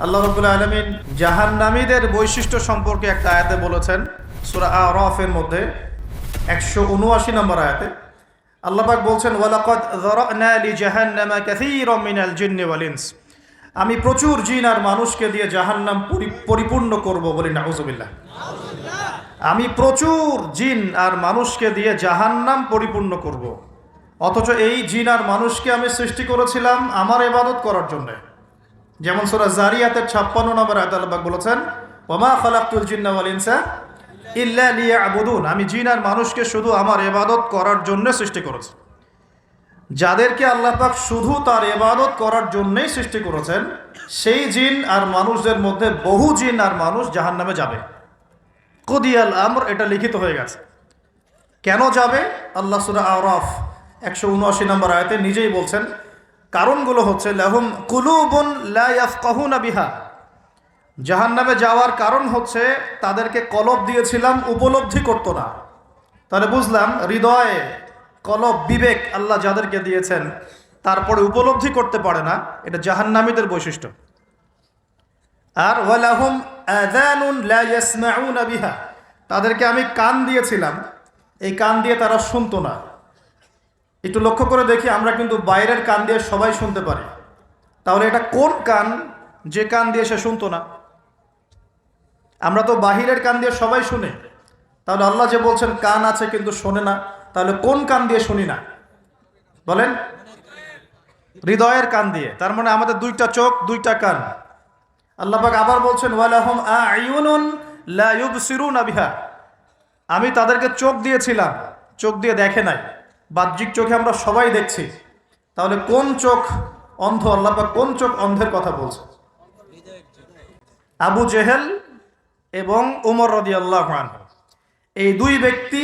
আল্লাহ রবুল্লা আলমিন জাহান্নামীদের বৈশিষ্ট্য সম্পর্কে একটা আয়াতে বলেছেন, সুরা আরফের মধ্যে, একশো উনআশি নম্বর আয়াতে। আল্লাপাক বলছেন কাসীরাম মিনাল আমি প্রচুর জিন আর মানুষকে দিয়ে জাহান্নাম পরি- পরিপূর্ণ করব বলি নাউজুবিল্লাহ আমি প্রচুর জিন আর মানুষকে দিয়ে জাহান্নাম পরিপূর্ণ করব। অথচ এই জিন আর মানুষকে আমি সৃষ্টি করেছিলাম আমার এবাদত করার জন্যে। যেমন সোরা জারিয়াতের ছাপ্পান্ন নম্বর আয়তালবাক বলেছেন, ওমা খালাকুল জিন্না ওয়াল ইনসা ইল্লা আবুদুন আমি জিন আর মানুষকে শুধু আমার এবাদত করার জন্য সৃষ্টি করেছি। যাদেরকে আল্লাহ পাক শুধু তার এবাদত করার জন্যই সৃষ্টি করেছেন, সেই জিন আর মানুষদের মধ্যে বহু জিন আর মানুষ জাহান্নামে যাবে। কদিয়াল আমর, এটা লিখিত হয়ে গেছে। কেন যাবে? আল্লাহ সুরা আরফ একশো উনআশি নম্বর আয়তে নিজেই বলছেন কারণগুলো হচ্ছে লাহুম কুলুবুন লা ইয়াফকাহুনা বিহা। জাহান্নামে যাওয়ার কারণ হচ্ছে তাদেরকে কলব দিয়েছিলাম, উপলব্ধি করতো না। তাহলে বুঝলাম, হৃদয়ে কলব, বিবেক আল্লাহ যাদেরকে দিয়েছেন, তারপরে উপলব্ধি করতে পারে না, এটা জাহান্নামীদের বৈশিষ্ট্য। আর ওয়ালাহুম আযানুন লা বিহা। তাদেরকে আমি কান দিয়েছিলাম, এই কান দিয়ে তারা শুনতো না। একটু লক্ষ্য করে দেখি, আমরা কিন্তু বাইরের কান দিয়ে সবাই শুনতে পারি। তাহলে এটা কোন কান? যে কান দিয়ে সে শুনতো না। আমরা তো বাহিরের কান দিয়ে সবাই শুনে। তাহলে আল্লাহ যে বলছেন, কান আছে কিন্তু শোনে না, তাহলে কোন কান দিয়ে শুনি না? বলেন। হৃদয়ের কান দিয়ে, তার মানে আমাদের দুইটা চোখ, দুইটা কান। আল্লাহ পাক আবার বলছেন আমি তাদেরকে চোখ দিয়েছিলাম, চোখ দিয়ে দেখে নাই। বাহ্যিক চোখে আমরা সবাই দেখছি। তাহলে কোন চোখ অন্ধ? আল্লাহ পাক কোন চোখ অন্ধের কথা বলছে আবু জেহেল এবং উমর রদি আল্লাহ এই দুই ব্যক্তি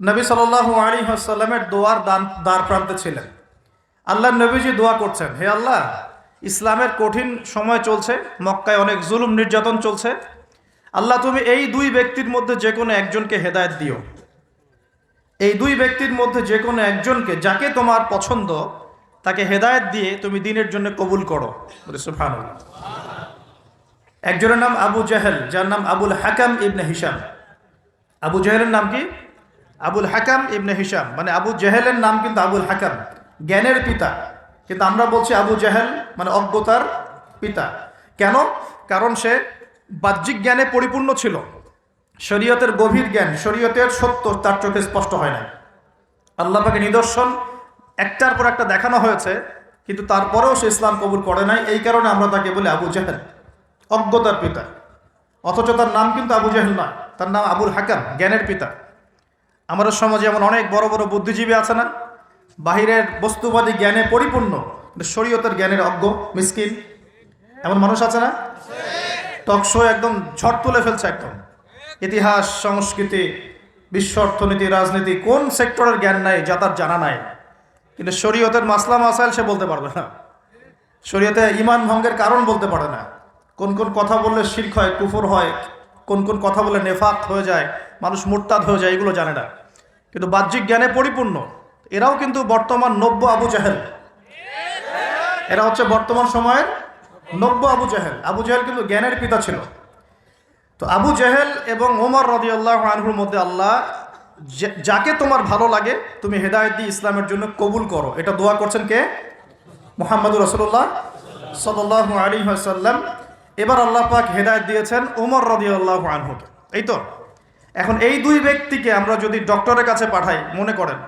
নবী সাল আলী আসাল্লামের দোয়ার দান, দ্বার প্রান্তে ছিলেন। আল্লাহ নবীজি দোয়া করছেন, হে আল্লাহ, ইসলামের কঠিন সময় চলছে, মক্কায় অনেক জুলুম, নির্যাতন চলছে। আল্লাহ, তুমি এই দুই ব্যক্তির মধ্যে যে কোনো একজনকে হেদায়ত দিও। এই দুই ব্যক্তির মধ্যে যে কোনো একজনকে যাকে তোমার পছন্দ, তাকে হেদায়ত দিয়ে তুমি দিনের জন্য কবুল করো। একজনের নাম আবু জাহেল, যার নাম আবুল হাকাম ইবনে হিসাম আবু জাহেলের নাম কি? আবুল হাকাম ইবনে হিসাম মানে আবু জাহেলের নাম কিন্তু আবুল হাকাম। জ্ঞানের পিতা। কিন্তু আমরা বলছি আবু জাহেল মানে অজ্ঞতার পিতা। কেন? কারণ সে বাহ্যিক জ্ঞানে পরিপূর্ণ ছিল। শরীয়তের গভীর জ্ঞান, শরীয়তের সত্য তার চোখে স্পষ্ট হয় না আল্লাহ পাকে নিদর্শন একটার পর একটা দেখানো হয়েছে, কিন্তু তারপরেও সে ইসলাম কবুল করে নাই। এই কারণে আমরা তাকে বলি আবু জাহেল, অজ্ঞতার পিতা। অথচ তার নাম কিন্তু আবু জাহেল নয় তার নাম আবুল হাকাম, জ্ঞানের পিতা। আমাদের সমাজে এমন অনেক বড় বড় বুদ্ধিজীবী আছে না, বাহিরের বস্তুবাদী জ্ঞানে পরিপূর্ণ শরীয়তের জ্ঞানের অজ্ঞ, মিসকিন, এমন মানুষ আছে না? টকশো একদম ঝড় তুলে ফেলছে একদম। ইতিহাস, সংস্কৃতি, বিশ্ব অর্থনীতি, রাজনীতি, কোন সেক্টরের জ্ঞান নাই, যা তার জানা নাই। কিন্তু শরীয়তের মাসলা মাসাইল সে বলতে পারবে না। শরীয়তে ইমান ভঙ্গের কারণ বলতে পারে না। কোন কোন কথা বললে শির্ক হয়, কুফর হয়, কোন কোন কথা বলে নেফাক হয়ে যায়, মানুষ মোরতাদ হয়ে যায়, এগুলো জানে না। কিন্তু বাহ্যিক জ্ঞানে পরিপূর্ণ। এরাও কিন্তু বর্তমান নব্য আবু জাহেল। এরা হচ্ছে বর্তমান সময়ের নব্য আবু জাহেল। আবু জাহেল কিন্তু জ্ঞানের পিতা ছিল। তো আবু জেহেল এবং ওমর রদি আল্লাহ আনহুর মধ্যে আল্লাহ যাকে তোমার ভালো লাগে, তুমি হেদায়ত দিয়ে ইসলামের জন্য কবুল করো। এটা দোয়া করছেন কে? মোহাম্মদুর রসুল্লাহ সাল্লাহ আলী সাল্লাম এবার আল্লাহ পাক হেদায়ত দিয়েছেন ওমর রদি আল্লাহ আনহুকে। এই তো? এখন এই দুই ব্যক্তিকে আমরা যদি ডক্টরের কাছে পাঠাই, মনে করেন,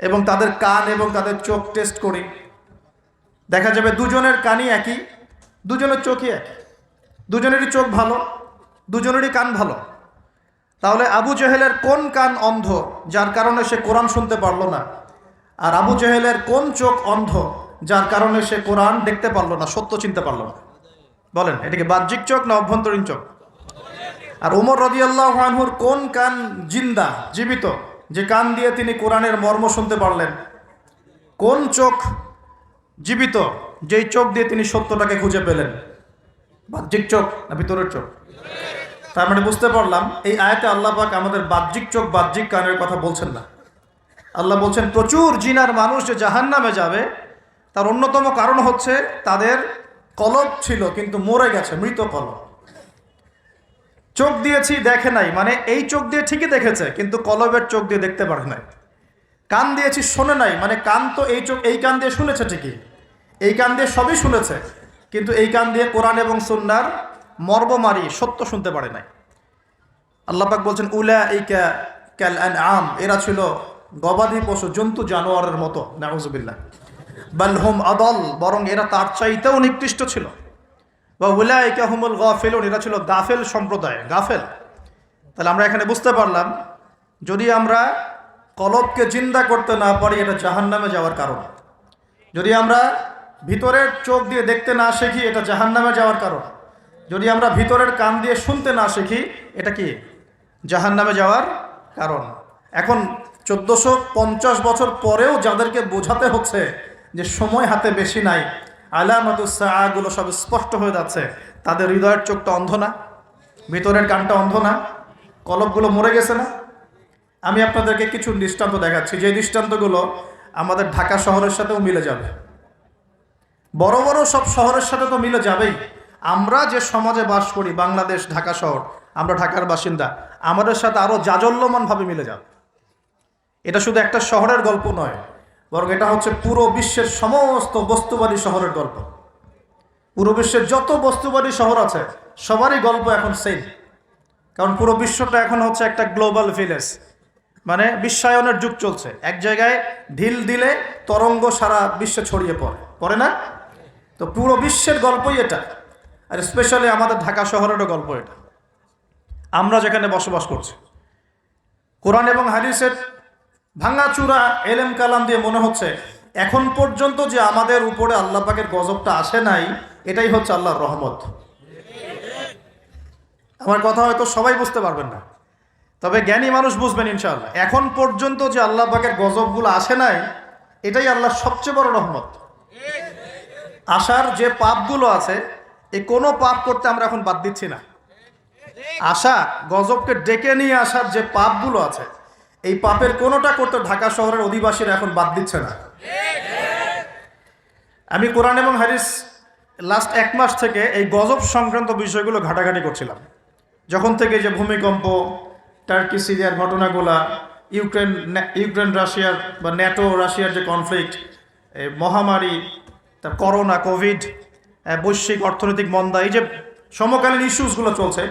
এবং তাদের কান এবং তাদের চোখ টেস্ট করি, দেখা যাবে দুজনের কানই একই, দুজনের চোখই একই। দুজনেরই চোখ ভালো দুজনেরই কান ভালো। তাহলে আবু জেহেলের কোন কান অন্ধ, যার কারণে সে কোরআন শুনতে পারল না? আর আবু জেহেলের কোন চোখ অন্ধ, যার কারণে সে কোরআন দেখতে পারল না, সত্য চিনতে পারল না? বলেন এটাকে বাহ্যিক চোখ না অভ্যন্তরীণ চোখ? আর উমর রদিয়াল্লাহ কোন কান জিন্দা, জীবিত, যে কান দিয়ে তিনি কোরআনের মর্ম শুনতে পারলেন? কোন চোখ জীবিত, যেই চোখ দিয়ে তিনি সত্যটাকে খুঁজে পেলেন? বাহ্যিক চোখ না ভিতরের চোখ? তার মানে বুঝতে পারলাম, এই আয়াতে আল্লাহ পাক আমাদের বাহ্যিক চোখ, বাহ্যিক কানের কথা বলছেন না। আল্লাহ বলছেন, প্রচুর জিনার মানুষ যে জাহান নামে যাবে, তার অন্যতম কারণ হচ্ছে তাদের কলব ছিল, কিন্তু মরে গেছে, মৃত কলব। চোখ দিয়েছি দেখে নাই মানে এই চোখ দিয়ে ঠিকই দেখেছে, কিন্তু কলবের চোখ দিয়ে দেখতে পারে নাই। কান দিয়েছি শোনে নাই মানে কান তো এই চোখ, এই কান দিয়ে শুনেছে ঠিকই। এই কান দিয়ে সবই শুনেছে, কিন্তু এই কান দিয়ে কোরআন এবং সুন্নার মর্মমারি, সত্য শুনতে পারে নাই। আল্লাপাক বলছেন উলা এই ক্যাল অ্যান্ড আম এরা ছিল গবাদি পশু, জন্তু, জানোয়ারের মতো, নাউজুবিল্লাহ। বালহুম আদল, বরং এরা তার চাইতেও নিকৃষ্ট ছিল। বা উলাইকা হুমুল গাফেলুন, এরা ছিল গাফেল সম্প্রদায়, গাফেল। তাহলে আমরা এখানে বুঝতে পারলাম, যদি আমরা কলবকে চিন্তা করতে না পারি, এটা জাহান্নামে যাওয়ার কারণ। যদি আমরা ভিতরের চোখ দিয়ে দেখতে না শিখি, এটা জাহান্নামে যাওয়ার কারণ। যদি আমরা ভিতরের কান দিয়ে শুনতে না শিখি, এটা কি? জাহান্নামে যাওয়ার কারণ। এখন চোদ্দোশো পঞ্চাশ বছর পরেও যাদেরকে বোঝাতে হচ্ছে যে সময় হাতে বেশি নাই আলামতুসাগুলো সব স্পষ্ট হয়ে যাচ্ছে। তাদের হৃদয়ের চোখটা অন্ধ না, ভিতরের কানটা অন্ধ না, কলবগুলো মরে গেছে না। আমি আপনাদেরকে কিছু দৃষ্টান্ত দেখাচ্ছি। যে দৃষ্টান্তগুলো আমাদের ঢাকা শহরের সাথেও মিলে যাবে। বড় বড় সব শহরের সাথে তো মিলে যাবেই। আমরা যে সমাজে বাস করি, বাংলাদেশ, ঢাকা শহর, আমরা ঢাকার বাসিন্দা, আমাদের সাথে আরও জাজল্যমানভাবে মিলে যাবে এটা শুধু একটা শহরের গল্প নয়, বরং এটা হচ্ছে পুরো বিশ্বের সমস্ত বস্তুবাদী শহরের গল্প। পুরো বিশ্বের যত বস্তুবাদী শহর আছে, সবারই গল্প এখন সেই কারণ পুরো বিশ্বটা এখন হচ্ছে একটা গ্লোবাল ভিলেজ মানে বিশ্বায়নের যুগ চলছে। এক জায়গায় ঢিল দিলে তরঙ্গ সারা বিশ্বে ছড়িয়ে পড়ে। পড়ে না? তো পুরো বিশ্বের গল্পই এটা। আর স্পেশালি আমাদের ঢাকা শহরেরও গল্প এটা। আমরা যেখানে বসবাস করছি। কোরআন এবং হাদিসের ভাঙাচুরা এলেম কালাম দিয়ে মনে হচ্ছে এখন পর্যন্ত যে আমাদের উপরে আল্লাহ পাকের গজবটা আসে নাই, এটাই হচ্ছে আল্লাহর রহমত। আমার কথা হয়তো সবাই বুঝতে পারবেন না। তবে জ্ঞানী মানুষ বুঝবেন ইনশাআল্লাহ। এখন পর্যন্ত যে আল্লাহ পাকের গজবগুলো আসে নাই, এটাই আল্লাহর সবচেয়ে বড় রহমত। আসার যে পাপগুলো আছে এই কোনো পাপ করতে আমরা এখন বাদ দিচ্ছি না। আশা গজবকে ডেকে নিয়ে আসার যে পাপগুলো আছে, এই পাপের কোনোটা করতে ঢাকা শহরের অধিবাসীরা এখন বাদ দিচ্ছে না। আমি কোরআন এবং হারিস লাস্ট এক মাস থেকে এই গজব সংক্রান্ত বিষয়গুলো ঘাটাঘাটি করছিলাম। যখন থেকে যে ভূমিকম্প, টার্কি, সিরিয়ার ঘটনাগুলা, ইউক্রেন ইউক্রেন, রাশিয়ার বা ন্যাটো রাশিয়ার যে কনফ্লিক্ট মহামারী, তার করোনা কোভিড বৈশ্বিক অর্থনৈতিক মন্দা এই যে সমকালীন ইস্যুসগুলো চলছে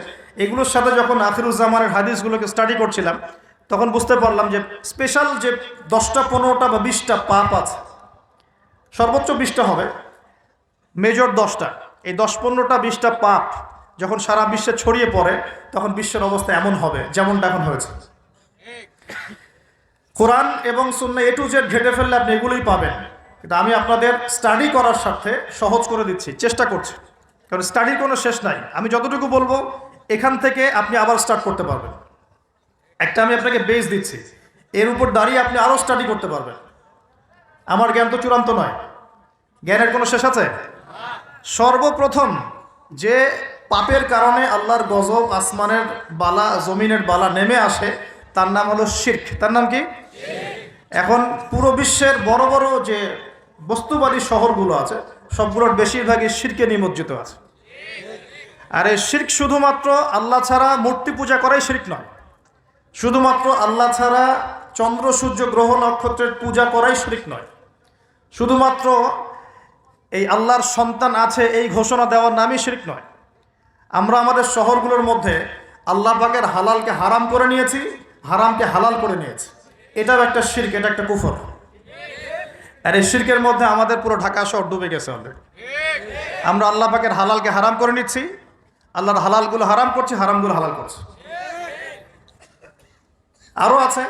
এগুলোর সাথে যখন আখিরুজ্জামানের হাদিসগুলোকে স্টাডি করছিলাম তখন বুঝতে পারলাম যে স্পেশাল যে দশটা পনেরোটা বা বিশটা পাপ আছে সর্বোচ্চ বিশটা হবে মেজর দশটা। এই দশ পনেরোটা বিশটা পাপ যখন সারা বিশ্বে ছড়িয়ে পড়ে তখন বিশ্বের অবস্থা এমন হবে যেমনটা এখন হয়েছে। কোরআন এবং শূন্য এ টু জেড ঘেটে ফেললে আপনি এগুলোই পাবেন। কিন্তু আমি আপনাদের স্টাডি করার সাথে সহজ করে দিচ্ছি, চেষ্টা করছি। কারণ স্টাডির কোনো শেষ নাই। আমি যতটুকু বলব, এখান থেকে আপনি আবার স্টার্ট করতে পারবেন। একটা আমি আপনাকে বেস দিচ্ছি। এর উপর দাঁড়িয়ে আপনি আরও স্টাডি করতে পারবেন। আমার জ্ঞান তো চূড়ান্ত নয়। জ্ঞানের কোনো শেষ আছে? সর্বপ্রথম যে পাপের কারণে আল্লাহর গজব আসমানের বালা, জমিনের বালা নেমে আসে, তার নাম হলো শির্ক। তার নাম কি? এখন পুরো বিশ্বের বড় বড় যে বস্তুবাদী শহরগুলো আছে, সবগুলোর বেশিরভাগই শিরকে নিমজ্জিত আছে। আর এই শির্ক শুধুমাত্র আল্লাহ ছাড়া মূর্তি পূজা করাই শির্ক নয়। শুধুমাত্র আল্লাহ ছাড়া চন্দ্র, সূর্য, গ্রহ, নক্ষত্রের পূজা করাই শিরিক নয়। শুধুমাত্র এই আল্লাহর সন্তান আছে, এই ঘোষণা দেওয়ার নামই শিরিক নয়। আমরা আমাদের শহরগুলোর মধ্যে আল্লাহ পাকের হালালকে হারাম করে নিয়েছি, হারামকে হালাল করে নিয়েছি। এটাও একটা শির্ক, এটা একটা কুফর। আর এই শির্কের মধ্যে আমাদের পুরো ঢাকা শহর ডুবে গেছে অলরেডি আমরা আল্লাহ পাকের হালালকে হারাম করে নিচ্ছি, আল্লাহর হালালগুলো হারাম করছি, হারামগুলো হালাল করছি। আরও আছে,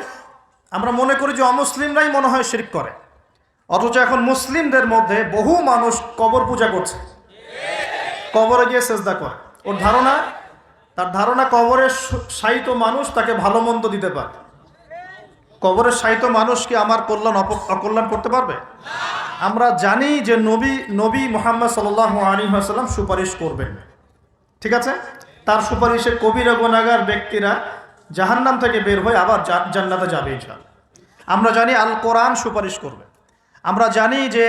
আমরা মনে করি যে অমুসলিমরাই মনে হয় শিরিক করে। অথচ এখন মুসলিমদের মধ্যে বহু মানুষ কবর পূজা করছে। কবরে গিয়ে সেজদা করে। ওর ধারণা, তার ধারণা কবরের সাহিত্য মানুষ তাকে ভালো মন্দ দিতে পারে। কবরের সাহিত্য মানুষ কি আমার কল্যাণ অকল্যাণ করতে পারবে? আমরা জানি যে নবী নবী মোহাম্মদ সাল্লাহ আলী আসাল্লাম সুপারিশ করবেন। ঠিক আছে? তার সুপারিশে কবিরা গুণাগার ব্যক্তিরা জাহান্নাম থেকে বের হয়ে আবার জান্নাতে যাবে ইনশাল আমরা জানি আল কোরআন সুপারিশ করবে। আমরা জানি যে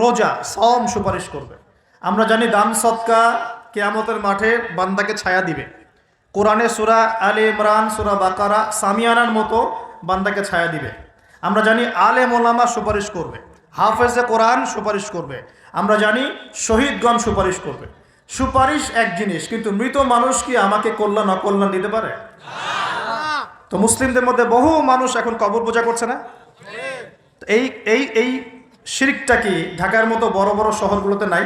রোজা সম সুপারিশ করবে। আমরা জানি দান সৎকা কেয়ামতের মাঠে বান্দাকে ছায়া দিবে। কোরআনে সুরা আলে ইমরান, সুরা বাকারা সামিয়ানার মতো বান্দাকে ছায়া দিবে। আমরা জানি আলে মোলামা সুপারিশ করবে, হাফেজে কোরআন সুপারিশ করবে, আমরা জানি শহীদগণ সুপারিশ করবে। সুপারিশ এক জিনিস, কিন্তু মৃত মানুষ কি আমাকে কল্যাণ, অকল্যাণ দিতে পারে? তো মুসলিমদের মধ্যে বহু মানুষ এখন কবর পূজা করছে না? এই এই এই শিরিকটা কি ঢাকার মতো বড় বড় শহরগুলোতে নাই?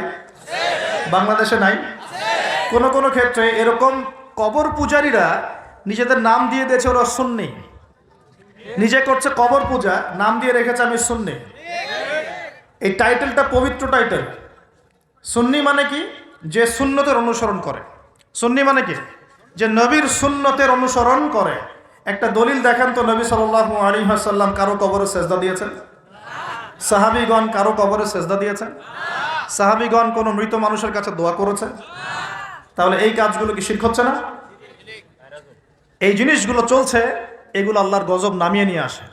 বাংলাদেশে নাই? কোন কোন ক্ষেত্রে এরকম কবর পূজারীরা নিজেদের নাম দিয়ে দিয়েছে ওরা সুন্নি। নিজে করছে কবর পূজা, নাম দিয়ে রেখেছে আমি সুন্নি। এই টাইটেলটা পবিত্র টাইটেল। সুন্নি মানে কি? যে সুন্নতের অনুসরণ করে। সুন্নি মানে কি? যে নবীর সুন্নতের অনুসরণ করে। একটা দলিল দেখান তো, নবী সাল্লাহ আলী সাল্লাম কারও কবরে সেজদা দিয়েছেন? সাহাবিগণ কারও কবরে সেজদা দিয়েছেন? সাহাবিগণ কোনো মৃত মানুষের কাছে দোয়া করেছে তাহলে এই কাজগুলো কি শির্ক হচ্ছে না? এই জিনিসগুলো চলছে, এগুলো আল্লাহর গজব নামিয়ে নিয়ে আসে।